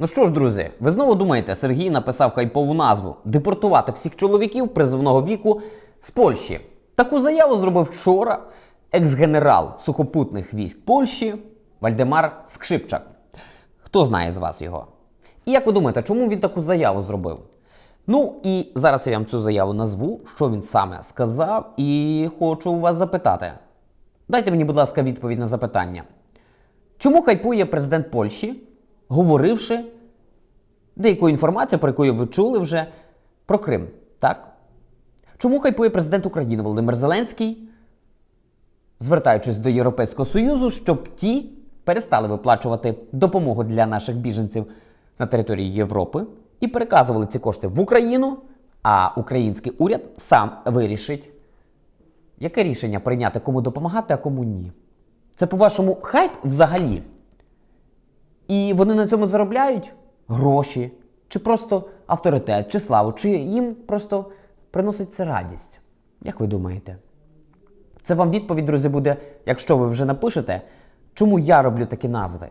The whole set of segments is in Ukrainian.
Ну що ж, друзі, ви знову думаєте, Сергій написав хайпову назву депортувати всіх чоловіків призовного віку з Польщі. Таку заяву зробив вчора екс-генерал сухопутних військ Польщі Вальдемар Скшипчак. Хто знає з вас його? І як ви думаєте, чому він таку заяву зробив? Ну і зараз я вам цю заяву назву, що він саме сказав, і хочу вас запитати. Дайте мені, будь ласка, відповідь на запитання. Чому хайпує президент Польщі, говоривши деяку інформацію, про яку ви чули вже про Крим? Так? Чому хайпує президент України Володимир Зеленський, звертаючись до Європейського Союзу, щоб ті перестали виплачувати допомогу для наших біженців на території Європи і переказували ці кошти в Україну, а український уряд сам вирішить, яке рішення прийняти, кому допомагати, а кому ні. Це, по-вашому, хайп взагалі. І вони на цьому заробляють гроші, чи просто авторитет, чи славу, чи їм просто приносить це радість. Як ви думаєте? Це вам відповідь, друзі, буде, якщо ви вже напишете, чому я роблю такі назви.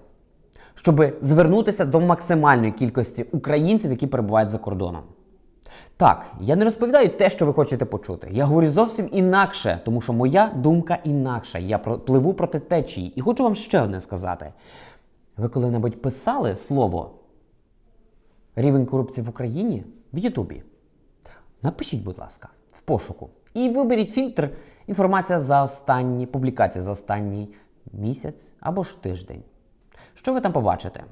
Щоб звернутися до максимальної кількості українців, які перебувають за кордоном. Так, я не розповідаю те, що ви хочете почути. Я говорю зовсім інакше, тому що моя думка інакша. Я про- пливу проти течії. І хочу вам ще одне сказати. Ви коли-небудь писали слово рівень корупції в Україні в Ютубі? Напишіть, будь ласка, в пошуку. І виберіть фільтр інформація за останні публікації за останній місяць або ж тиждень. Що ви там побачите?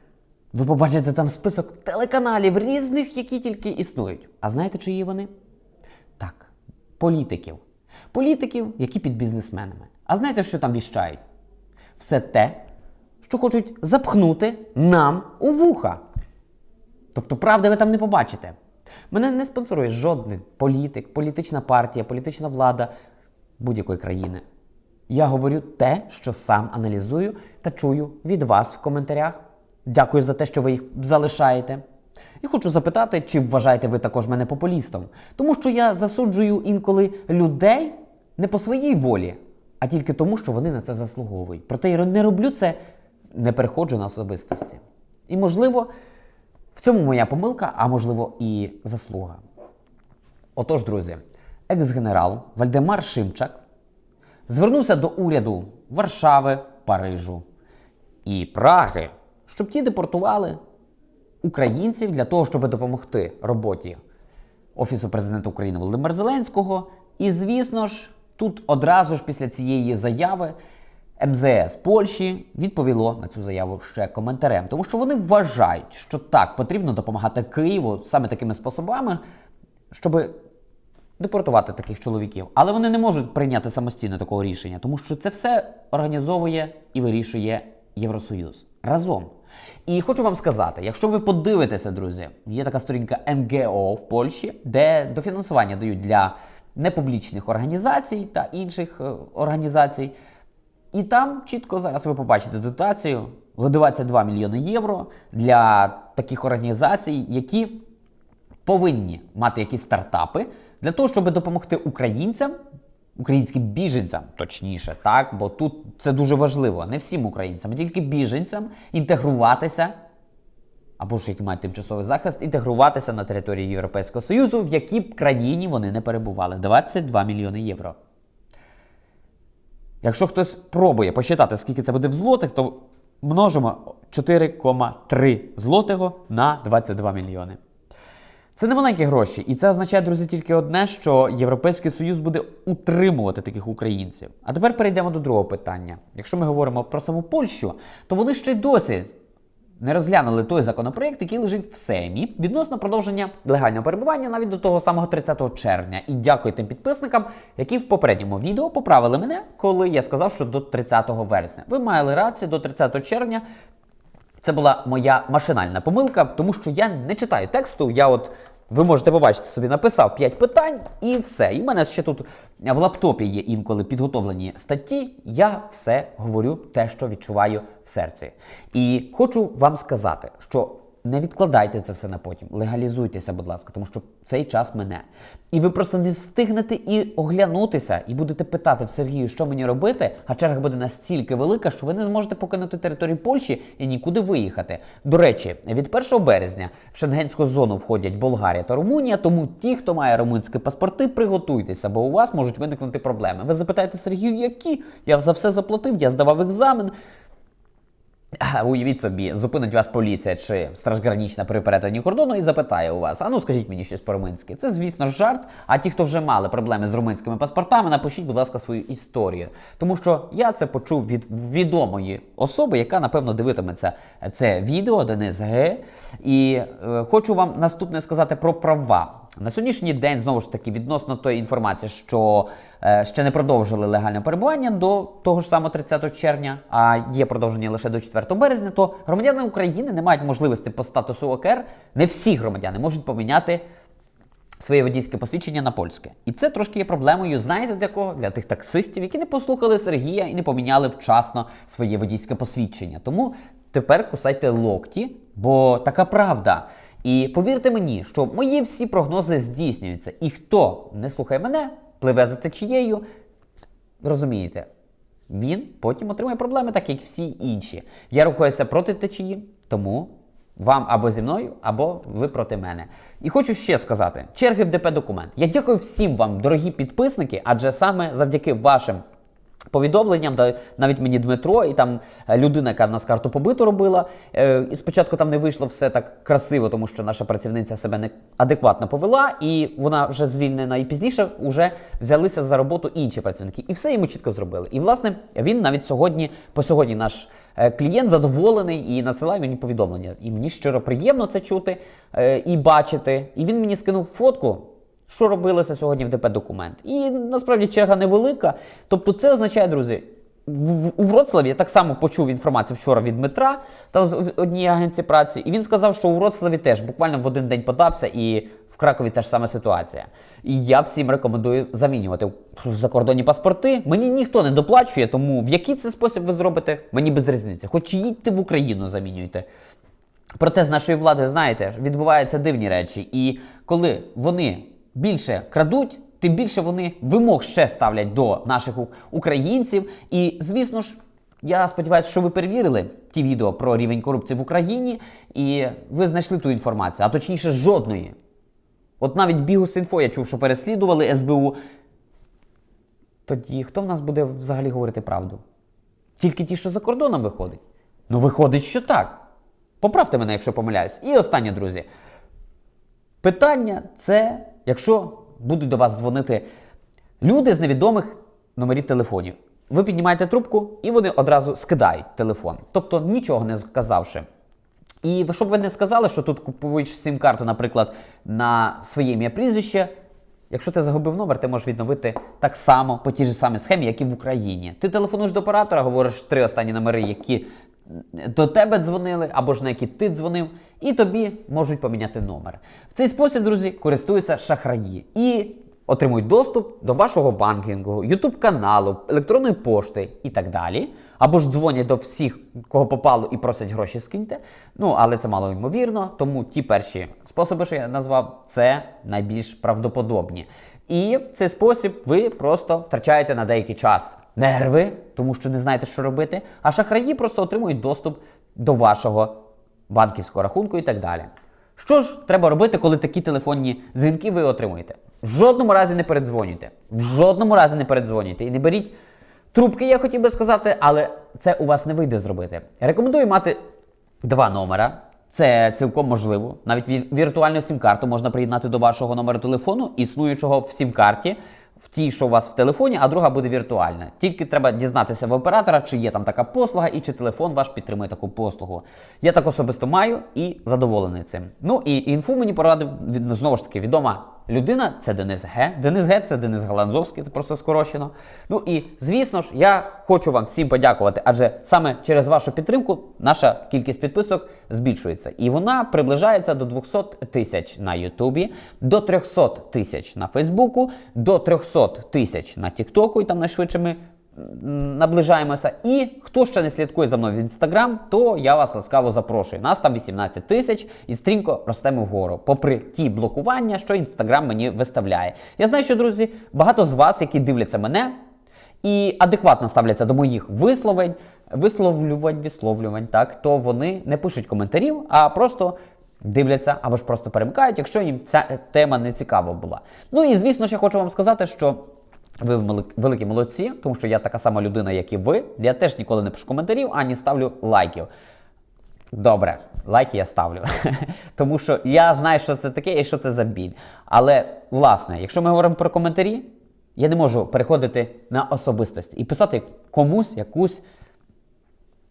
Ви побачите там список телеканалів різних, які тільки існують. А знаєте, чиї вони? Так, політиків. Політиків, які під бізнесменами. А знаєте, що там віщають? Все те, що хочуть запхнути нам у вуха. Тобто, правди ви там не побачите. Мене не спонсорує жодний політик, політична партія, політична влада будь-якої країни. Я говорю те, що сам аналізую та чую від вас в коментарях. Дякую за те, що ви їх залишаєте. І хочу запитати, чи вважаєте ви також мене популістом? Тому що я засуджую інколи людей не по своїй волі, а тільки тому, що вони на це заслуговують. Проте я не роблю це, не переходжу на особистості. І можливо, в цьому моя помилка, а можливо і заслуга. Отож, друзі, екс-генерал Вальдемар Шимчак звернувся до уряду Варшави, Парижу і Праги, щоб ті депортували українців для того, щоб допомогти роботі Офісу президента України Володимира Зеленського. І, звісно ж, тут одразу ж після цієї заяви МЗС Польщі відповіло на цю заяву ще коментарем, тому що вони вважають, що так потрібно допомагати Києву саме такими способами, щоб депортувати таких чоловіків. Але вони не можуть прийняти самостійно такого рішення, тому що це все організовує і вирішує Євросоюз разом. І хочу вам сказати, якщо ви подивитеся, друзі, є така сторінка НГО в Польщі, де дофінансування дають для непублічних організацій та інших е, організацій. І там чітко зараз ви побачите дотацію в 22 мільйони євро для таких організацій, які повинні мати якісь стартапи для того, щоб допомогти українцям, українським біженцям, точніше, так, бо тут це дуже важливо, не всім українцям, а тільки біженцям інтегруватися. Або ж які мають тимчасовий захист, інтегруватися на території Європейського Союзу, в якій б країні вони не перебували. 22 мільйони євро. Якщо хтось пробує посчитати, скільки це буде в злотих, то множимо 4,3 злотого на 22 мільйони. Це не маленькі гроші, і це означає, друзі, тільки одне, що Європейський Союз буде утримувати таких українців. А тепер перейдемо до другого питання. Якщо ми говоримо про саму Польщу, то вони ще й досі не розглянули той законопроект, який лежить в Сеймі відносно продовження легального перебування навіть до того самого 30 червня. І дякую тим підписникам, які в попередньому відео поправили мене, коли я сказав, що до 30 вересня. Ви мали рацію до 30 червня. Це була моя машинальна помилка, тому що я не читаю тексту. Я от ви можете побачити собі, написав 5 питань і все. І в мене ще тут в лаптопі є інколи підготовлені статті. Я все говорю те, що відчуваю в серці. І хочу вам сказати, що не відкладайте це все на потім. Легалізуйтеся, будь ласка, тому що цей час мене. І ви просто не встигнете і оглянутися, і будете питати в Сергію, що мені робити, а черга буде настільки велика, що ви не зможете покинути територію Польщі і нікуди виїхати. До речі, від 1 березня в шенгенську зону входять Болгарія та Румунія, тому ті, хто має румунські паспорти, приготуйтеся, бо у вас можуть виникнути проблеми. Ви запитаєте Сергію, які? Я за все заплатив, я здавав екзамен. Уявіть собі, зупинить вас поліція чи страж гранічна при перетині кордону і запитає у вас: а ну скажіть мені щось по-румунськи. Це, звісно, жарт. А ті, хто вже мали проблеми з румунськими паспортами, напишіть, будь ласка, свою історію. Тому що я це почув від відомої особи, яка, напевно, дивитиметься це відео Денис Г. І е, хочу вам наступне сказати про права. На сьогоднішній день знову ж таки відносно тої інформації, що ще не продовжили легальне перебування до того ж самого 30 червня, а є продовження лише до 4 березня, то громадяни України не мають можливості по статусу ОКР. Не всі громадяни можуть поміняти своє водійське посвідчення на польське. І це трошки є проблемою. Знаєте для кого? Для тих таксистів, які не послухали Сергія і не поміняли вчасно своє водійське посвідчення. Тому тепер кусайте локті, бо така правда. І повірте мені, що мої всі прогнози здійснюються. І хто не слухає мене, пливе за течією, розумієте, він потім отримає проблеми, так як всі інші. Я рухаюся проти течії, тому вам або зі мною, або ви проти мене. І хочу ще сказати: черги в ДП документ. Я дякую всім вам, дорогі підписники, адже саме завдяки вашим. Повідомленням, да, навіть мені Дмитро, і там е, людина, яка нас карту побиту робила. Е, і спочатку там не вийшло все так красиво, тому що наша працівниця себе не адекватно повела, і вона вже звільнена. І пізніше вже взялися за роботу інші працівники. І все йому чітко зробили. І власне він навіть сьогодні, по сьогодні, наш е, клієнт задоволений і надсилає мені повідомлення. І мені щиро приємно це чути і бачити. І він мені скинув фотку. Що робилося сьогодні в ДП документ? І насправді черга невелика. Тобто, це означає, друзі, в, у Вроцлаві я так само почув інформацію вчора від Дмитра та з однієї агенції праці, і він сказав, що у Вроцлаві теж буквально в один день подався, і в Кракові теж сама ситуація. І я всім рекомендую замінювати закордонні паспорти. Мені ніхто не доплачує, тому в який це спосіб ви зробите, мені без різниці. Хоч їдьте в Україну, замінюйте. Проте з нашої влади, знаєте, відбуваються дивні речі. І коли вони більше крадуть, тим більше вони вимог ще ставлять до наших українців. І, звісно ж, я сподіваюся, що ви перевірили ті відео про рівень корупції в Україні, і ви знайшли ту інформацію, а точніше, жодної. От навіть Бігус.Інфо я чув, що переслідували СБУ. Тоді хто в нас буде взагалі говорити правду? Тільки ті, що за кордоном виходить. Ну, виходить, що так. Поправте мене, якщо помиляюсь. І останнє, друзі. Питання це, якщо будуть до вас дзвонити люди з невідомих номерів телефонів. Ви піднімаєте трубку, і вони одразу скидають телефон, тобто нічого не сказавши. І щоб ви не сказали, що тут купуєш сім-карту, наприклад, на своє ім'я прізвище. Якщо ти загубив номер, ти можеш відновити так само по тій ж самій схемі, як і в Україні. Ти телефонуєш до оператора, говориш три останні номери, які до тебе дзвонили, або ж на які ти дзвонив, і тобі можуть поміняти номер. В цей спосіб, друзі, користуються шахраї і отримують доступ до вашого банкінгу, ютуб каналу, електронної пошти і так далі. Або ж дзвонять до всіх, кого попало, і просять гроші скиньте. Ну, але це мало ймовірно, тому ті перші способи, що я назвав, це найбільш правдоподобні. І в цей спосіб ви просто втрачаєте на деякий час нерви, тому що не знаєте, що робити. А шахраї просто отримують доступ до вашого банківського рахунку і так далі. Що ж треба робити, коли такі телефонні дзвінки ви отримуєте? В жодному разі не передзвонюйте. В жодному разі не передзвонюйте. І не беріть трубки, я хотів би сказати, але це у вас не вийде зробити. Рекомендую мати два номера. Це цілком можливо. Навіть вір- віртуальну сім-карту можна приєднати до вашого номеру телефону, існуючого в сім-карті, в тій, що у вас в телефоні, а друга буде віртуальна. Тільки треба дізнатися в оператора, чи є там така послуга і чи телефон ваш підтримує таку послугу. Я так особисто маю і задоволений цим. Ну і інфу мені порадив знову ж таки відома людина. Це Денис Г. Денис Г. Це Денис Галанзовський, це просто скорочено. Ну і звісно ж, я хочу вам всім подякувати, адже саме через вашу підтримку наша кількість підписок збільшується. І вона приближається до 200 тисяч на Ютубі, до 300 тисяч на Фейсбуку, до 300 тисяч на Тіктоку, і там найшвидше ми наближаємося. І хто ще не слідкує за мною в інстаграм, то я вас ласкаво запрошую. Нас там 18 тисяч і стрімко ростемо вгору, попри ті блокування, що інстаграм мені виставляє. Я знаю, що друзі, багато з вас, які дивляться мене і адекватно ставляться до моїх висловень, висловлювань, висловлювань, так, то вони не пишуть коментарів, а просто дивляться або ж просто перемикають, якщо їм ця тема не цікава була. Ну і звісно, ще хочу вам сказати, що. Ви великі молодці, тому що я така сама людина, як і ви. Я теж ніколи не пишу коментарів, ані ставлю лайків. Добре, лайки я ставлю. Тому що я знаю, що це таке і що це за біль. Але, власне, якщо ми говоримо про коментарі, я не можу переходити на особистості і писати комусь якусь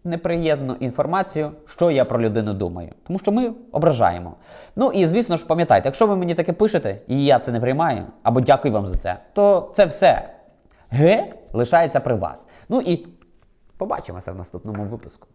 неприємну інформацію, що я про людину думаю. Тому що ми ображаємо. Ну і звісно ж, пам'ятайте, якщо ви мені таке пишете, і я це не приймаю, або дякую вам за це, то це все ге лишається при вас. Ну і побачимося в наступному випуску.